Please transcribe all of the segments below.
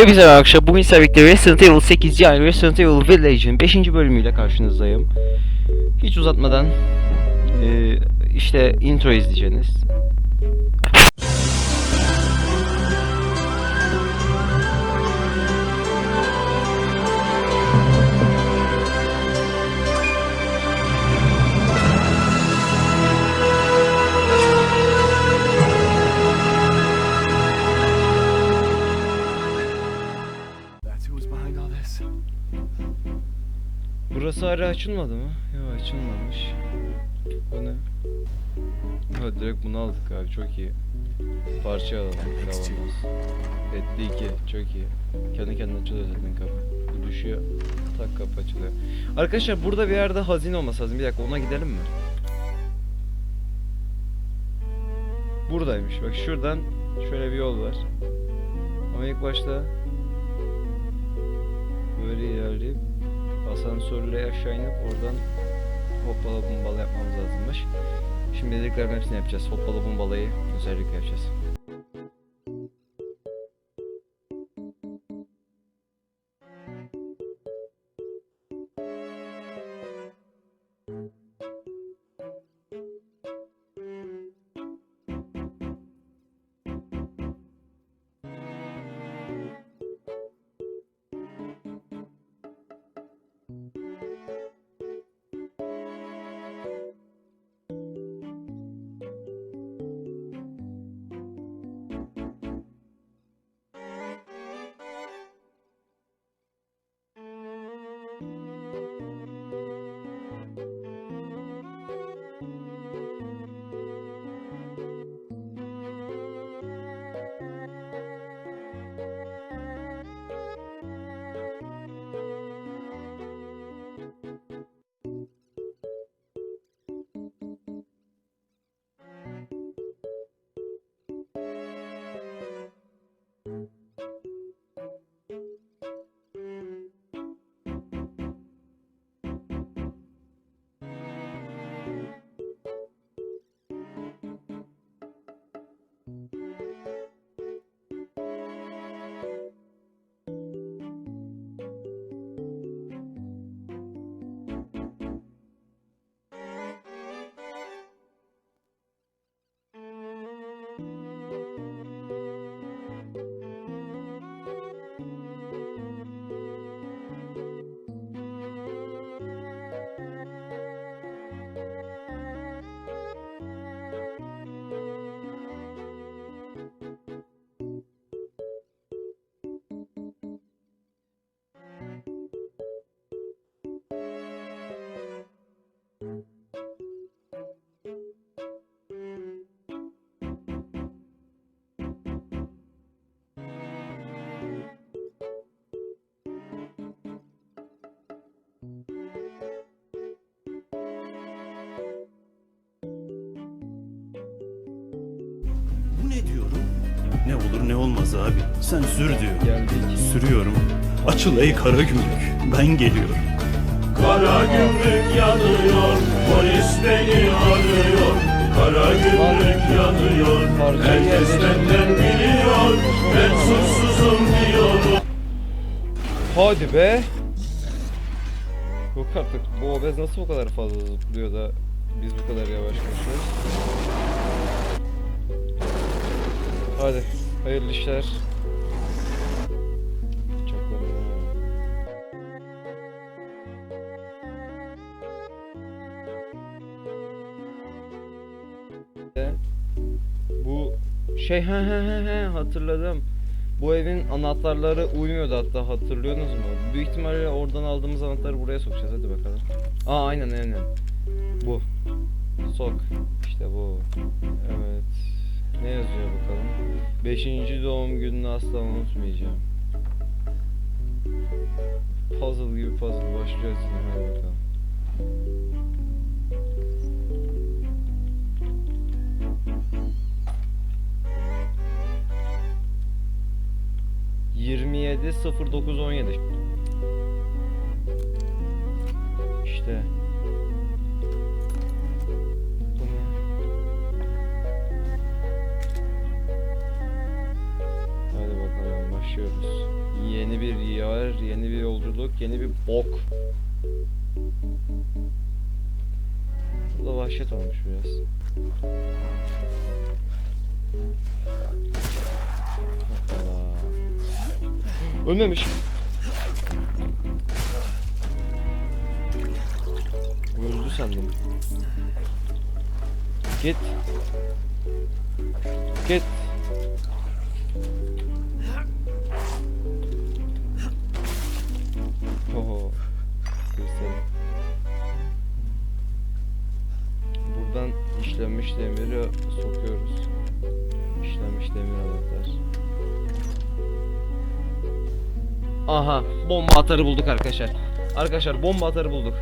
Hepinize merhaba arkadaşlar. Bugün sizlerle birlikte Resident Evil 8 yani Resident Evil Village'in 5. bölümüyle karşınızdayım. Hiç uzatmadan eee, işte intro izleyeceğiniz. Burası hala açılmadı mı? Yok açılmamış. Bu ne? Ha direkt bunu aldık abi çok iyi. Parça alalım kavanoz. Etli 2 çok iyi. Kendi kendine açılıyor zaten kapı. Bu düşüyor. Tak kapı açılıyor. Arkadaşlar burada bir yerde hazine olması lazım. Bir dakika ona gidelim mi? Buradaymış. Bak şuradan şöyle bir yol var. Ama ilk başta böyle ilerleyip asansörle aşağı inip oradan hoppala bumbala yapmamız lazımmış. Şimdi dediklerin hepsini yapacağız. Hoppala bumbalayı özellikle yapacağız. Diyorum? Ne olur ne olmaz abi. Sen sür diyor. Geldik. Sürüyorum. Açıl ey kara gümrük. Ben geliyorum. Kara gümrük yanıyor, polis beni arıyor. Kara gümrük yanıyor, herkes benden biliyor. Ben suçsuzum diyorum. Hadi be. Yok artık bu obez nasıl bu kadar fazla zıplıyor da biz bu kadar yavaş koşuyoruz. Hadi hayırlı işler. Bu şey he he he he hatırladım. Bu evin anahtarları uymuyordu hatta hatırlıyorsunuz mu? Büyük ihtimalle oradan aldığımız anahtarı buraya sokacağız hadi bakalım. Aa aynen aynen. Bu. Sok. İşte bu. Evet. Ne yazıyor bakalım? Beşinci doğum gününü asla unutmayacağım. Puzzle gibi puzzle başlıyoruz yine hadi bakalım. Yirmi yedi sıfır dokuz on yedi. İşte. Yeni bir yer, yeni bir yolculuk, yeni bir bok. Burada vahşet olmuş biraz. Hoppala. Ölmemiş. Öldü sandım. Git. Git. İşlenmiş demiri sokuyoruz. İşlenmiş demir anahtar. Aha, bomba atarı bulduk arkadaşlar. Arkadaşlar bomba atarı bulduk.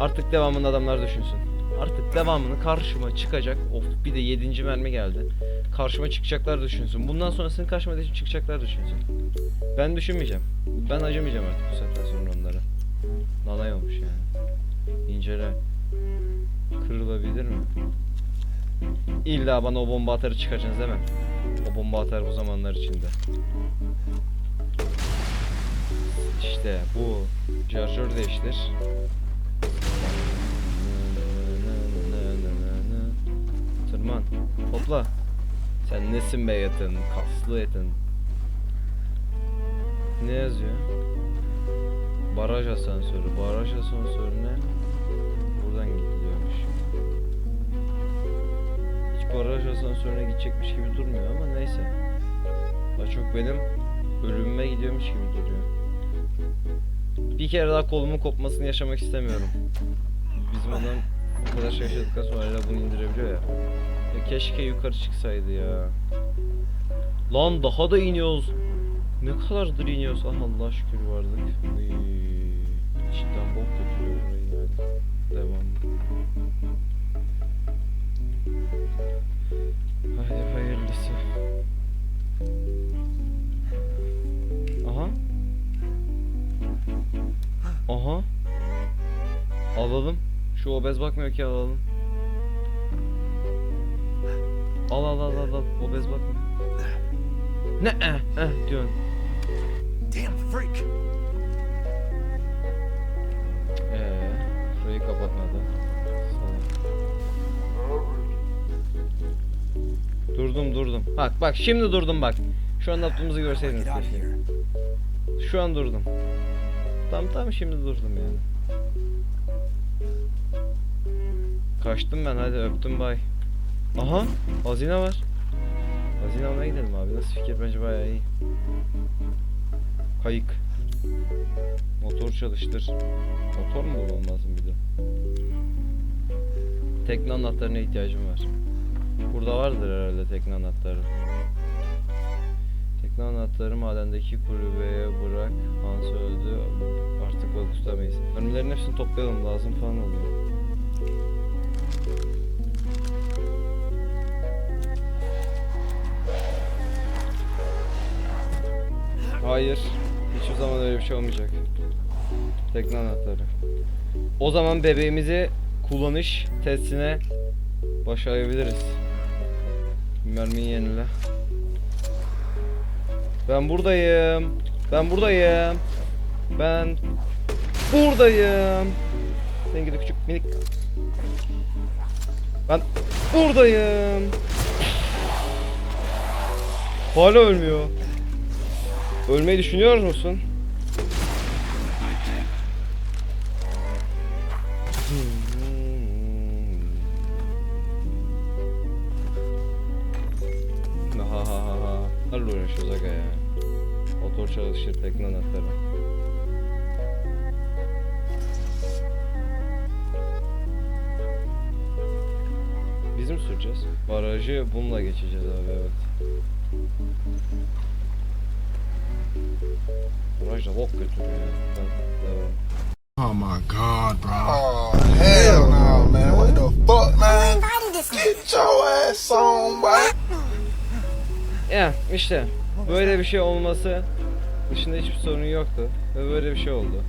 Artık devamını adamlar düşünsün. Artık devamını karşıma çıkacak. Of bir de 7. mermi geldi. Karşıma çıkacaklar düşünsün. Bundan sonrasını karşıma çıkacaklar düşünsün. Ben düşünmeyeceğim. Ben acımayacağım artık bu saatten sonra onlara. Nalay olmuş yani. İncele. Kırılabilir mi? İlla bana o bomba atarı çıkaracaksınız değil mi? O bomba atar bu zamanlar içinde. İşte bu. Şarjör değiştir. Tırman. Hopla. Sen nesin be yatın? Kaslı yatın. Ne yazıyor? Baraj asansörü. Baraj asansörüne buradan baraj asansörüne gidecekmiş gibi durmuyor ama neyse. Daha çok benim ölümüme gidiyormuş gibi duruyor. Bir kere daha kolumun kopmasını yaşamak istemiyorum. Bizim adam o kadar yaşadıktan sonra bunu indirebiliyor ya. ya. Keşke yukarı çıksaydı ya. Lan daha da iniyoruz. Ne kadardır iniyoruz? Ah Allah şükür vardık. Şu obez bakmıyor ki alalım. Al al al al al. Obez bakmıyor. Ne eh eh diyorsun. Damn freak! Ee, şurayı kapatmadı. Durdum durdum. Bak bak şimdi durdum bak. Şu an yaptığımızı görseydiniz keşke. Şu an durdum. Tam tam şimdi durdum yani. Kaçtım ben hadi öptüm bay. Aha hazine var. Hazine almaya gidelim abi. Nasıl fikir bence bayağı iyi. Kayık. Motor çalıştır. Motor mu bulmam lazım bir de? Tekne anahtarına ihtiyacım var. Burada vardır herhalde tekne anahtarı. Tekne anahtarı madendeki kulübeye bırak. Hans öldü. Artık balık tutamayız. Ölmelerin hepsini toplayalım lazım falan oluyor. Hayır. Hiçbir zaman öyle bir şey olmayacak. Tekne anahtarı. O zaman bebeğimizi kullanış testine başlayabiliriz. Mermiyi yenile. Ben buradayım. Ben buradayım. Ben buradayım. Sen gidi küçük minik. Ben buradayım. Hala ölmüyor. Ölmeyi düşünüyor musun? Ha ha ha ha ha. Nerede uğraşıyoruz aga ya? Motor çalışır tekne anahtarı. Biz mi süreceğiz? Barajı bununla geçeceğiz abi evet. Baraj da bok götürüyor. Oh my god, bro. Oh hell no, man! What the fuck, man? Get your ass on, boy. Ya işte böyle bir şey olması dışında hiçbir sorun yoktu ve böyle bir şey oldu.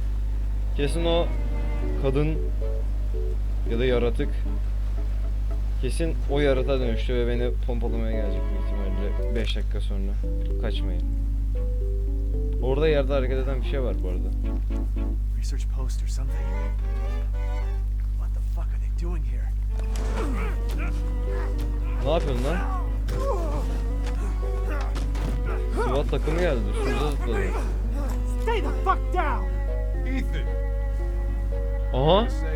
Kesin o kadın ya da yaratık kesin o yaratığa dönüştü ve beni pompalamaya gelecek büyük ihtimalle 5 dakika sonra. Kaçmayın. Orada yerde hareket eden bir şey var bu arada. Research post or something. What the fuck are they doing here? Ne yapıyorsun lan? SWAT takımı geldi. Üstümüze zıpladı. Stay the fuck down! Ethan, Aha. you.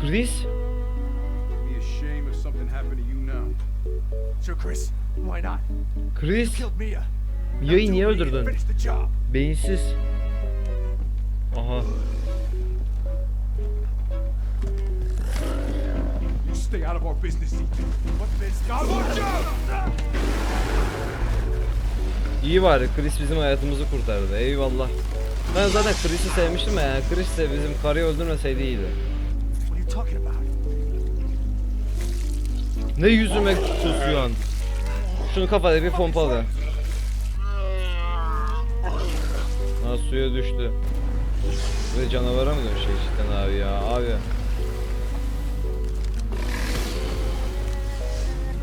Chris. Be a shame if something happened to you now. Sure, Chris. Why not? Chris. Killed Mia. Mia'yı niye öldürdün? Beyinsiz. Aha. Stay out of our business, Ethan. What business? İyi bari Chris bizim hayatımızı kurtardı. Eyvallah. Ben zaten Chris'i sevmiştim ya. Yani Chris de bizim karıyı öldürmeseydi iyiydi. Ne yüzüme kusuyorsun? Şunu kafada bir pompalı. Ha suya düştü. Ve canavara mı dönüşecek cidden abi ya abi.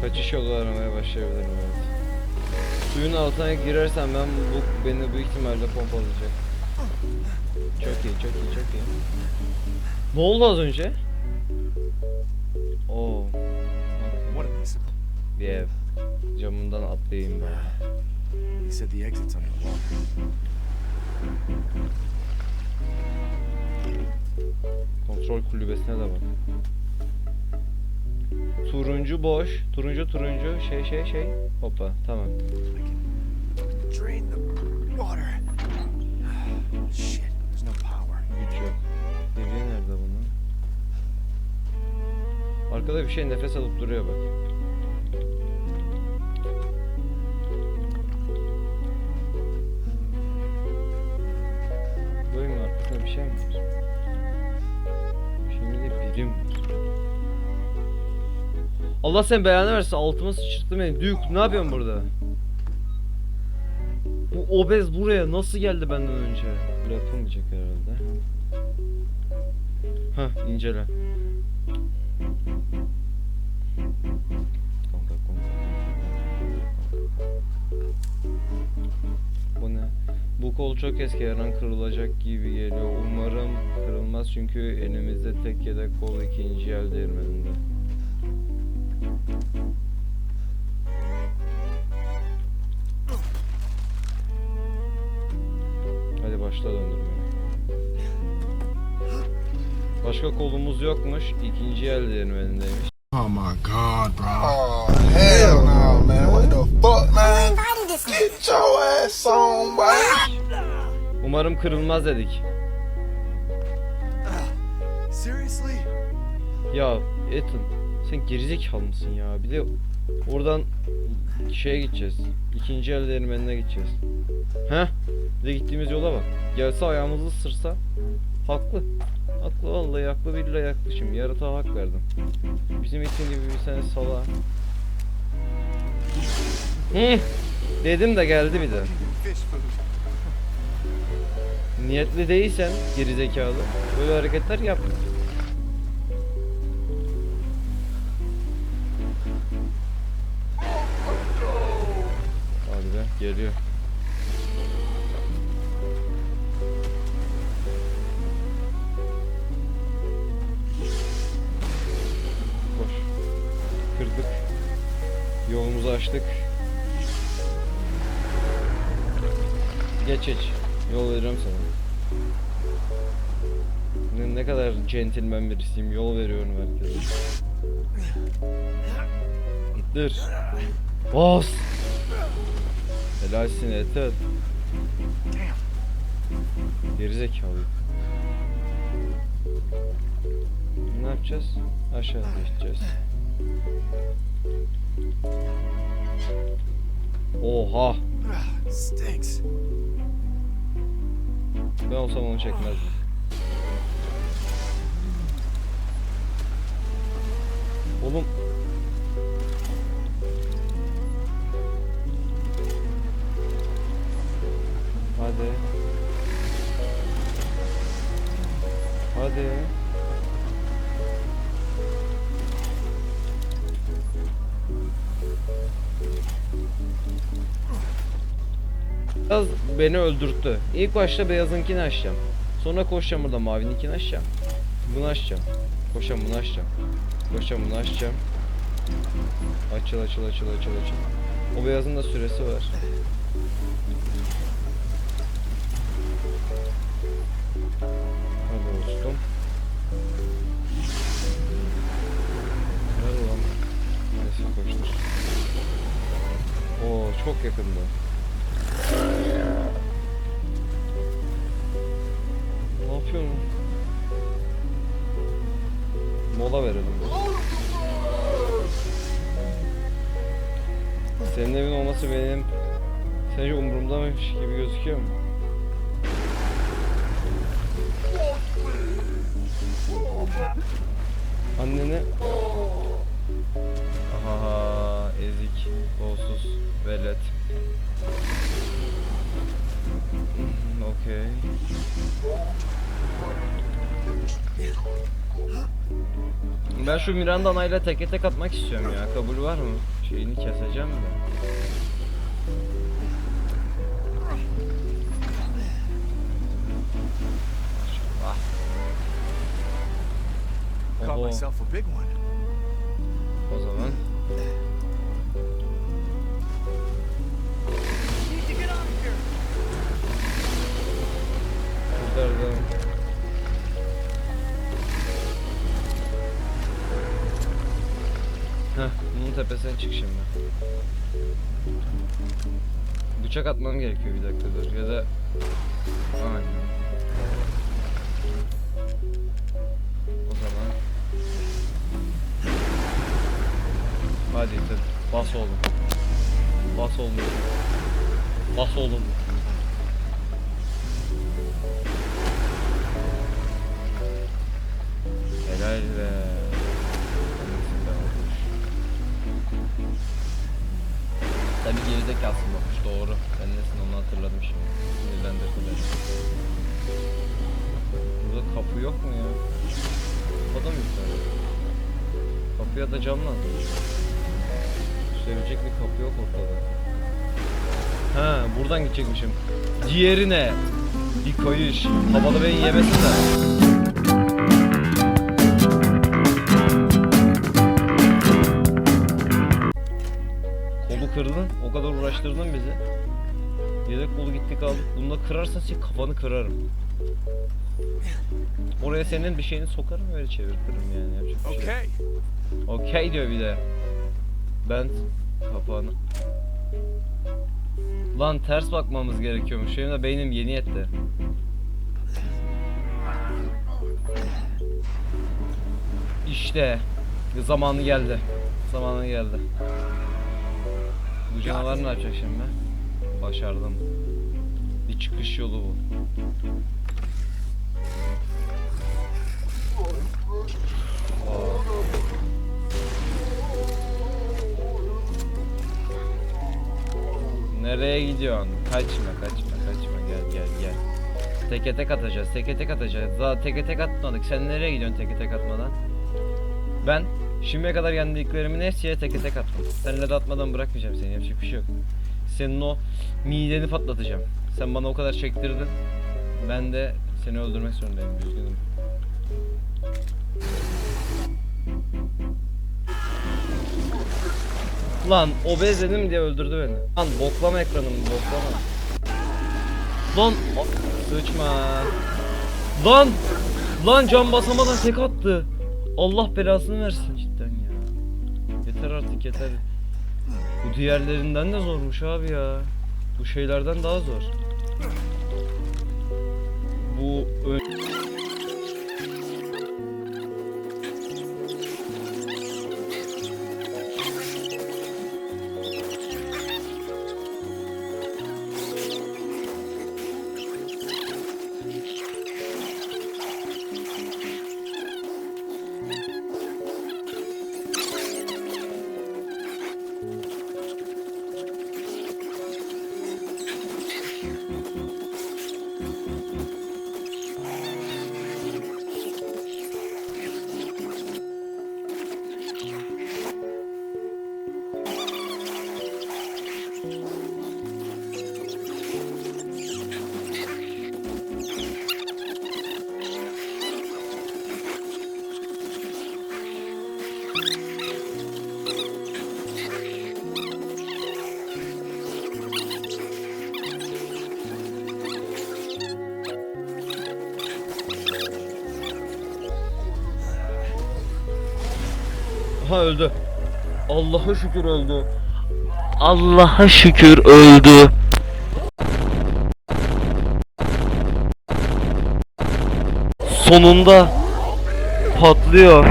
Kaçış yolu aramaya başlayabilirim evet. Suyun altına girersem ben bu beni büyük ihtimalle pompalayacak. Çok iyi çok iyi çok iyi. Ne oldu az önce? Oo. Bir ev. Camından atlayayım ben. He said the exit's underwater. Kontrol kulübesine de bak. Turuncu boş. Turuncu turuncu şey şey şey. Hoppa tamam. Drain the water. Shit, there's no power. Güç yok. Seviye nerede bunun? Arkada bir şey nefes alıp duruyor bak. Allah sen belanı versin altıma sıçırttı beni. Duke ne yapıyorsun burada? Bu obez buraya nasıl geldi benden önce? Böyle yapılmayacak herhalde. Hah incele. Bu ne? Bu kol çok eski her an kırılacak gibi geliyor. Umarım kırılmaz çünkü elimizde tek yedek kol ikinci el değirmeninde. Başla döndürmeye. Başka kolumuz yokmuş. İkinci el değirmenindeymiş. Oh my god, bro. Oh, hell no, man. What the fuck, man? Get your ass on, boy. Umarım kırılmaz dedik. Seriously? Ya Ethan sen gerizekalı mısın ya? Bir de oradan şeye gideceğiz. İkinci el değirmenine gideceğiz. Heh. Bir de gittiğimiz yola bak. Gelse ayağımızı ısırsa haklı. Haklı vallahi haklı billahi haklı şimdi. Yaratığa hak verdim. Bizim için gibi bir sene sala. Hı. Dedim de geldi bir de. Niyetli değilsen gerizekalı böyle hareketler yapma. Geliyor. Koş. Kırdık. Yolumuzu açtık. Geç geç. Yol veriyorum sana. Ne, ne kadar centilmen birisiyim. Yol veriyorum herkese. İttir. Bas. Helalsin Ethan. Gerizekalı. Ne yapacağız? Aşağı geçeceğiz. Oha. Ah, stinks. Ben olsam onu çekmezdim. Oğlum. Hadi. Hadi. Beyaz beni öldürttü. İlk başta beyazınkini açacağım. Sonra koşacağım burada mavininkini açacağım. Bunu açacağım. Koşacağım bunu açacağım. Koşacağım bunu açacağım. Açıl açıl açıl açıl açıl. O beyazın da süresi var. Hadi dostum. Nerede lan? Neyse çok yakında. Ne yapıyorsun? Mola verelim. Senin evin olması benim sence umurumdaymış gibi gözüküyor mu? Annene Aha ezik, kolsuz, velet. Hmm, Okey. Ben şu Miranda Ana'yla teke tek atmak istiyorum ya. Kabul var mı? Şeyini keseceğim de. O zaman. Kurtardım. Heh, bunun tepesine çık şimdi. Bıçak atmam gerekiyor bir dakika dur ya da... Aynen. Hadi dur. Bas oğlum. Bas oğlum. Bas oğlum. Helal be. Tabi geride kalsın bakmış doğru. Ben nesin onu hatırladım şimdi. Sinirlendirdi beni. Burada kapı yok mu ya? Kapıda mı yukarı? Kapıya da cam lazım. Sevecek bir kapı yok ortada. Ha buradan gidecekmişim. Diğeri ne? Bir kayış. Havalı beni yemesin de. Kolu kırdın. O kadar uğraştırdın bizi. Yedek kolu gitti kaldı. Bunu da kırarsan senin kafanı kırarım. Oraya senin bir şeyini sokarım öyle çevirtirim yani. Yapacak bir şey yok. Okay. Okey diyor bir de. Ben kapağını. Lan ters bakmamız gerekiyormuş. Benim de beynim yeni yetti. İşte zamanı geldi. Zamanı geldi. Bu canavar ne yapacak şimdi? Başardım. Bir çıkış yolu bu. Nereye gidiyorsun? Kaçma kaçma kaçma gel gel gel. Teke tek atacağız teke tek atacağız. Daha teke tek atmadık. Sen nereye gidiyorsun teke tek atmadan? Ben şimdiye kadar yendiklerimin hepsiye teke tek attım. Seninle de atmadan bırakmayacağım seni yapacak bir şey yok. Senin o mideni patlatacağım. Sen bana o kadar çektirdin. Ben de seni öldürmek zorundayım üzgünüm. Lan obez dedim diye öldürdü beni. Lan boklama ekranımı boklama. Lan a- sıçma. Lan lan cam basamadan tek attı. Allah belasını versin cidden ya. Yeter artık yeter. Bu diğerlerinden de zormuş abi ya. Bu şeylerden daha zor. Bu ön... here. Öldü. Allah'a şükür öldü. Allah'a şükür öldü. Sonunda patlıyor.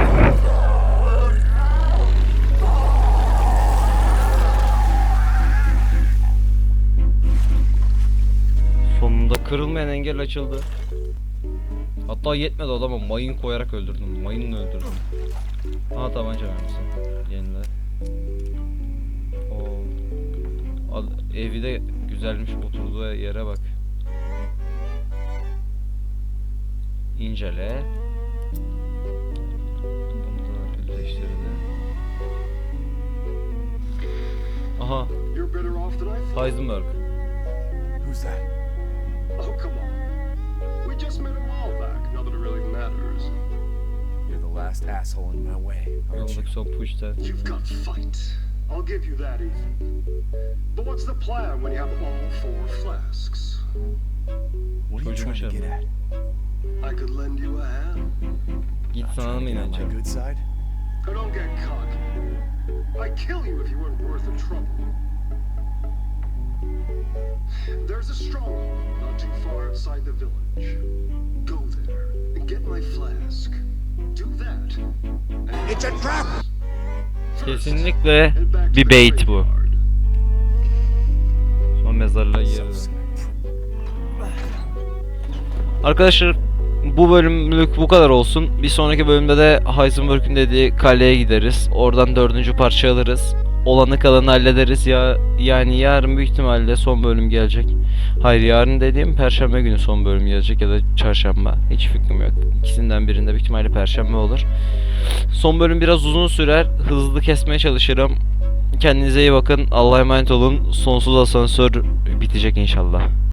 Sonunda kırılmayan engel açıldı. Hatta yetmedi adama mayın koyarak öldürdüm. Mayınla öldürdüm. Aha tabanca mermisi. Evi de güzelmiş oturduğu yere bak. İncele. Bunu da birleştirdi. Aha. Heisenberg. Who's that? Oh, come on. We just met a while back, not that it really matters. You're the last asshole in my way, aren't you? You've got fight. I'll give you that, Ethan. But what's the plan when you have all four flasks? What are you trying to get at? I could lend you a hand. Git Not sana trying mı to get on my inanacağım? good side? Oh, don't get cocky. I'd kill you if you weren't worth the trouble. There's a stronghold not too far outside the village. Go there and get my flask. Do that. It's a trap! Kesinlikle bir bait bu. Son mezarlığa girdi. Arkadaşlar bu bölümlük bu kadar olsun. Bir sonraki bölümde de Heisenberg'ün dediği kaleye gideriz. Oradan dördüncü parça alırız. Olanı kalanı hallederiz. Ya yani yarın büyük ihtimalle son bölüm gelecek. Hayır yarın dediğim perşembe günü son bölüm gelecek ya da çarşamba. Hiç fikrim yok. İkisinden birinde büyük ihtimalle perşembe olur. Son bölüm biraz uzun sürer. Hızlı kesmeye çalışırım. Kendinize iyi bakın. Allah'a emanet olun. Sonsuz asansör bitecek inşallah.